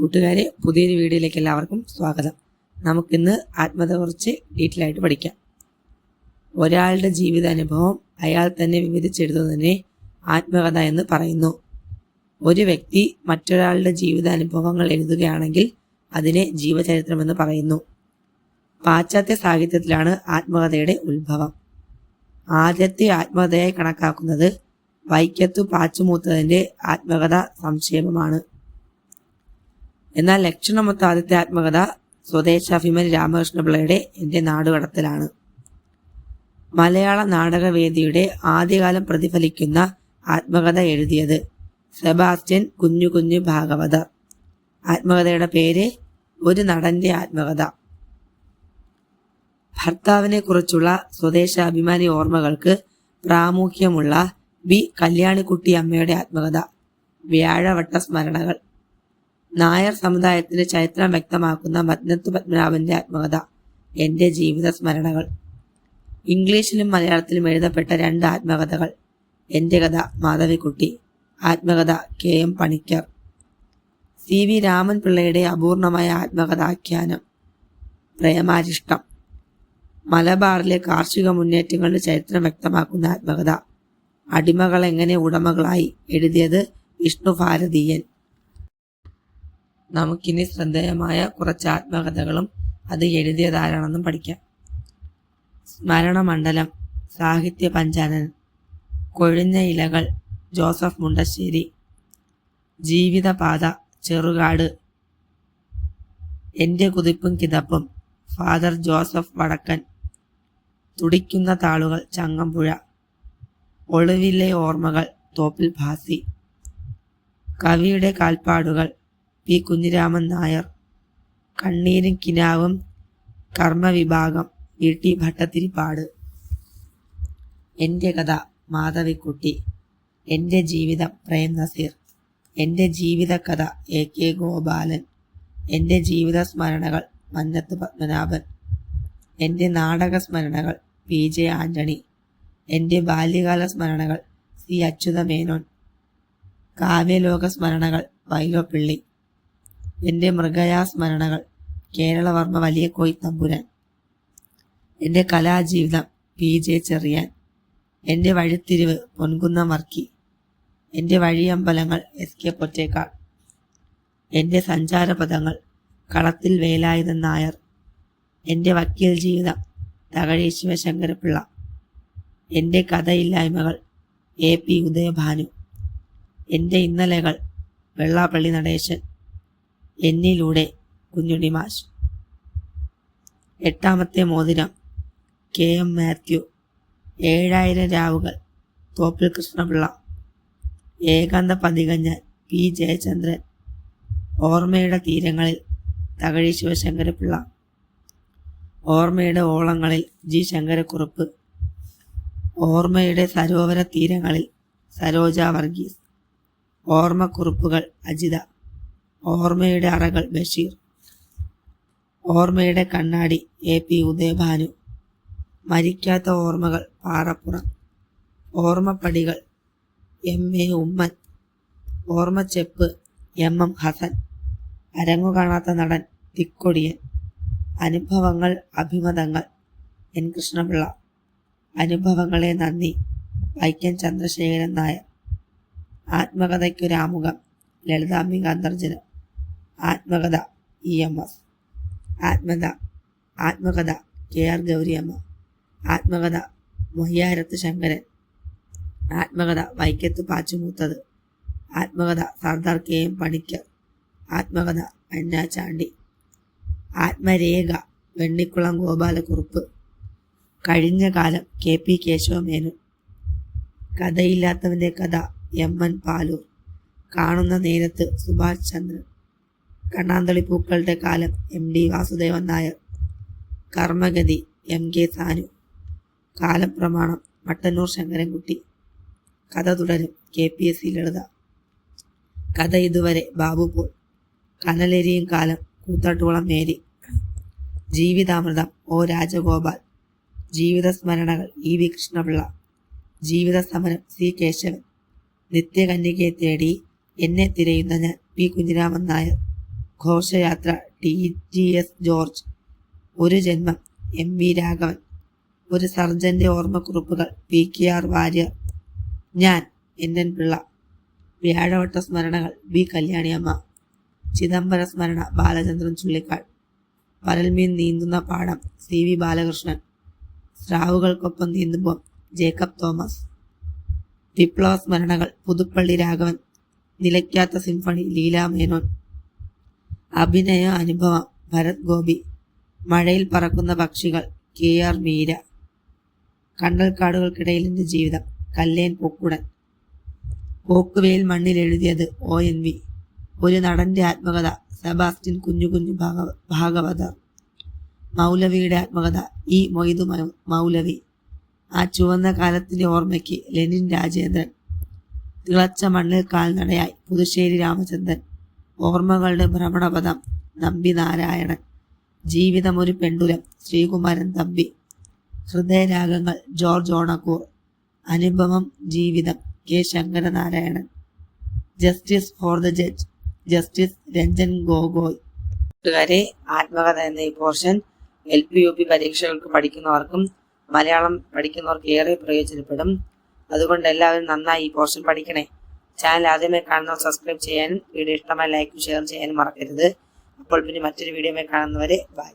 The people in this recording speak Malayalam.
കൂട്ടുകാരെ പുതിയൊരു വീഡിയോയിലേക്ക് എല്ലാവർക്കും സ്വാഗതം. നമുക്കിന്ന് ആത്മകഥ കുറിച്ച് ഡീറ്റെയിൽ പഠിക്കാം. ഒരാളുടെ ജീവിതാനുഭവം അയാൾ തന്നെ വിവരിച്ചെഴുതുന്നതിനെ ആത്മകഥ എന്ന് പറയുന്നു. ഒരു വ്യക്തി മറ്റൊരാളുടെ ജീവിതാനുഭവങ്ങൾ എഴുതുകയാണെങ്കിൽ അതിനെ ജീവചരിത്രമെന്ന് പറയുന്നു. പാശ്ചാത്യ സാഹിത്യത്തിലാണ് ആത്മകഥയുടെ ഉത്ഭവം. ആദ്യത്തെ ആത്മകഥയായി കണക്കാക്കുന്നത് വൈക്കത്തു പാച്ചുമൂത്തതിന്റെ ആത്മകഥ സംക്ഷേപമാണ്. എന്നാൽ ലക്ഷണമൊത്ത ആദ്യത്തെ ആത്മകഥ സ്വദേശാഭിമാനി രാമകൃഷ്ണപിള്ളയുടെ എന്റെ നാടുകടത്തലാണ്. മലയാള നാടകവേദിയുടെ ആദ്യകാലം പ്രതിഫലിക്കുന്ന ആത്മകഥ എഴുതിയത് സെബാസ്റ്റ്യൻ കുഞ്ഞു കുഞ്ഞു ഭാഗവത. ആത്മകഥയുടെ പേര് ഒരു നടന്റെ ആത്മകഥ. ഭർത്താവിനെ കുറിച്ചുള്ള സ്വദേശാഭിമാനി ഓർമ്മകൾക്ക് പ്രാമുഖ്യമുള്ള ബി കല്യാണിക്കുട്ടി അമ്മയുടെ ആത്മകഥ. വ്യാഴവട്ട സ്മരണകൾ. നായർ സമുദായത്തിന്റെ ചരിത്രം വ്യക്തമാക്കുന്ന മദ്നത്ത് പത്മനാഭന്റെ ആത്മകഥ. എന്റെ ജീവിത സ്മരണകൾ. ഇംഗ്ലീഷിലും മലയാളത്തിലും എഴുതപ്പെട്ട രണ്ട് ആത്മകഥകൾ. എന്റെ കഥ മാധവിക്കുട്ടി. ആത്മകഥ K M Panicker. C V Raman പിള്ളയുടെ അപൂർണമായ ആത്മകഥാഖ്യാനം. പ്രേമാരിഷ്ടം. മലബാറിലെ കാർഷിക മുന്നേറ്റങ്ങളുടെ ചരിത്രം വ്യക്തമാക്കുന്ന ആത്മകഥ. അടിമകൾ എങ്ങനെ ഉടമകളായി എഴുതിയത് വിഷ്ണു ഭാരതീയൻ. നമുക്കിനി ശ്രദ്ധേയമായ കുറച്ച് ആത്മകഥകളും അത് എഴുതിയതാരാണെന്നും പഠിക്കാം. സ്മരണമണ്ഡലം സാഹിത്യ പഞ്ചാനൻ കൊഴിഞ്ഞ ഇലകൾ ജോസഫ് മുണ്ടശ്ശേരി ജീവിതപാത ചെറുകാട് എന്റെ കുതിപ്പും കിതപ്പും ഫാദർ ജോസഫ് വടക്കൻ തുടിക്കുന്ന താളുകൾ ചങ്ങമ്പുഴ ഒളിവിലെ ഓർമ്മകൾ തോപ്പിൽ ഭാസി കവിയുടെ കാൽപ്പാടുകൾ പി കുഞ്ഞിരാമൻ നായർ. കണ്ണീരും കിനാവും കർമ്മവിഭാഗം വി ടി ഭട്ടത്തിരിപ്പാട് എന്റെ കഥ മാധവിക്കുട്ടി. എന്റെ ജീവിതം പ്രേം നസീർ. എന്റെ ജീവിത കഥ എ കെ ഗോപാലൻ. എന്റെ ജീവിത സ്മരണകൾ മന്നത്ത് പത്മനാഭൻ. എന്റെ നാടക സ്മരണകൾ പി ജെ ആന്റണി. എന്റെ ബാല്യകാല സ്മരണകൾ സി അച്യുത മേനോൻ. കാവ്യലോക സ്മരണകൾ വൈലോപ്പിള്ളി. എന്റെ മൃഗയാ സ്മരണകൾ കേരളവർമ്മ വലിയ കോയി തമ്പുരാൻ. എന്റെ കലാജീവിതം പി ജെ ചെറിയാൻ. എന്റെ വഴിത്തിരിവ് പൊൻകുന്ന വർക്കി. എന്റെ വഴിയമ്പലങ്ങൾ എസ് കെ പൊറ്റേക്കാൾ. എന്റെ സഞ്ചാരപഥങ്ങൾ കളത്തിൽ വേലായുധൻ നായർ. എന്റെ വക്കീൽ ജീവിതം തകഴി ശിവശങ്കരപിള്ള എന്റെ കഥയില്ലായ്മകൾ എ പി ഉദയഭാനു. എന്റെ ഇന്നലകൾ വെള്ളാപ്പള്ളി നടേശൻ. എന്നിലൂടെ കുഞ്ഞുണ്ണി മാഷ്. എട്ടാമത്തെ മോതിരം കെ. എം. മാത്യു ഏഴായിരം രാവുകൾ തോപ്പിൽ കൃഷ്ണപിള്ള ഏകാന്ത പതികഞ്ഞ പി. ജയചന്ദ്രൻ ഓർമ്മയുടെ തീരങ്ങളിൽ തകഴി ശിവശങ്കരപിള്ള ഓർമ്മയുടെ ഓളങ്ങളിൽ ജി. ശങ്കരക്കുറുപ്പ് ഓർമ്മയുടെ സരോവര തീരങ്ങളിൽ സരോജ വർഗീസ് ഓർമ്മക്കുറിപ്പുകൾ അജിത. ഓർമ്മയുടെ അറകൾ ബഷീർ. ഓർമ്മയുടെ കണ്ണാടി എ പി ഉദയഭാനു. മരിക്കാത്ത ഓർമ്മകൾ പാറപ്പുറം. ഓർമ്മപ്പടികൾ എം എ ഉമ്മൻ. ഓർമ്മച്ചെപ്പ് എം എം ഹസൻ. അരങ്ങു കാണാത്ത നടൻ തിക്കൊടിയൻ. അനുഭവങ്ങൾ അഭിമതങ്ങൾ എൻ കൃഷ്ണപിള്ള. അനുഭവങ്ങളെ നന്ദി വൈക്കം ചന്ദ്രശേഖരൻ നായർ. ആത്മകഥയ്ക്കൊരാമുഖം ലളിതാംബിക അന്തർജനം ആത്മകഥ ഇ എം എസ് ആത്മകഥ ആത്മകഥ കെ ആർ ഗൗരിയമ്മ ആത്മകഥ മൊയ്യാരത്ത് ശങ്കരൻ. ആത്മകഥ വൈക്കത്ത് പാച്ചുമൂത്തത്. ആത്മകഥ സർദാർ കെ എം പണിക്കർ. ആത്മകഥ അന്ന ചാണ്ടി. ആത്മരേഖ വെണ്ണിക്കുളം ഗോപാലക്കുറുപ്പ്. കഴിഞ്ഞ കാലം കെ പി കേശവമേനു കഥയില്ലാത്തവന്റെ കഥ എം എൻ പാലൂർ. കാണുന്ന നേരത്ത് സുഭാഷ് ചന്ദ്രൻ. കണ്ണാന്തളി പൂക്കളുടെ കാലം എം ഡി വാസുദേവൻ നായർ. കർമ്മഗതി എം കെ സാനു. കാലപ്രമാണം മട്ടന്നൂർ ശങ്കരൻകുട്ടി. കഥ തുടരും K P S C Lalitha. കഥ ഇതുവരെ ബാബു പോൾ. കനലെരിയും കാലം കൂത്താട്ടുകുളം മേരി. ജീവിതാമൃതം ഒ രാജഗോപാൽ. ജീവിത സ്മരണകൾ ഇ വി കൃഷ്ണപിള്ള. ജീവിത സമരം സി കേശവൻ. നിത്യകന്യകയെ തേടി എന്നെ തിരയുന്ന ഞാൻ പി കുഞ്ഞിരാമൻ നായർ. ഘോഷയാത്ര ടി. ജി. എസ്. ജോർജ്. ഒരു ജന്മം. എം. വി. രാഘവൻ. ഒരു സർജന്റെ ഓർമ്മക്കുറിപ്പുകൾ. പി. കെ. ആർ. വാര്യർ. ഞാൻ എൻ. എൻ. പിള്ള. വ്യാഴവട്ട സ്മരണകൾ. ബി കല്യാണിയമ്മ. ചിദംബര സ്മരണ. ബാലചന്ദ്രൻ ചുള്ളിക്കാട്. പരൽമീൻ നീന്തുന്ന പാടം. സി. വി. ബാലകൃഷ്ണൻ. സ്രാവുകൾക്കൊപ്പം നീന്തുമ്പോൾ ജേക്കബ് തോമസ്. വിപ്ലവ സ്മരണകൾ. പുതുപ്പള്ളി രാഘവൻ. നിലയ്ക്കാത്ത സിംഫണി. ലീലാ മേനോൻ അഭിനയ അനുഭവം. ഭരത് ഗോപി. മഴയിൽ പറക്കുന്ന പക്ഷികൾ. K R Meera. കണ്ടൽക്കാടുകൾക്കിടയിൽ എന്റെ ജീവിതം. കല്ലേൻ പൊക്കുടൻ. പോക്കുവെയിൽ മണ്ണിൽ എഴുതിയത് ഒ എൻ വി. ഒരു നടന്റെ ആത്മകഥ. സെബാസ്റ്റ്യൻ കുഞ്ഞു കുഞ്ഞു ഭാഗവത. മൗലവിയുടെ ആത്മകഥ. ഇ മൊയ്തു മൗലവി. ആ ചുവന്ന കാലത്തിന്റെ ഓർമ്മയ്ക്ക് ലെനിൻ രാജേന്ദ്രൻ. തിളച്ച മണ്ണിൽ കാൽനടയായി. പുതുശ്ശേരി രാമചന്ദ്രൻ. ഓർമ്മകളുടെ ഭ്രമണപഥം. നമ്പി നാരായണൻ. ജീവിതം ഒരു പെണ്ടുലം ശ്രീകുമാരൻ തമ്പി. ഹൃദയരാഗങ്ങൾ. ജോർജ് ഓണക്കൂർ. അനുഭവം ജീവിതം. K Sankaranarayanan. Justice for the judge. Justice Ranjan Gogoi. കൂട്ടുകാരെ ആത്മകഥ എന്ന ഈ portion L P U P പരീക്ഷകൾക്ക് പഠിക്കുന്നവർക്കും മലയാളം പഠിക്കുന്നവർക്ക് ഏറെ പ്രയോജനപ്പെടും. അതുകൊണ്ട് എല്ലാവരും നന്നായി ഈ പോർഷൻ പഠിക്കണേ. ചാനൽ ആദ്യമായി കാണുന്നവർ സബ്സ്ക്രൈബ് ചെയ്യാനും വീഡിയോ ഇഷ്ടമായി ലൈക്കും ഷെയർ ചെയ്യാനും മറക്കരുത്. അപ്പോൾ പിന്നെ മറ്റൊരു വീഡിയോമായി കാണുന്നവരെ ബൈ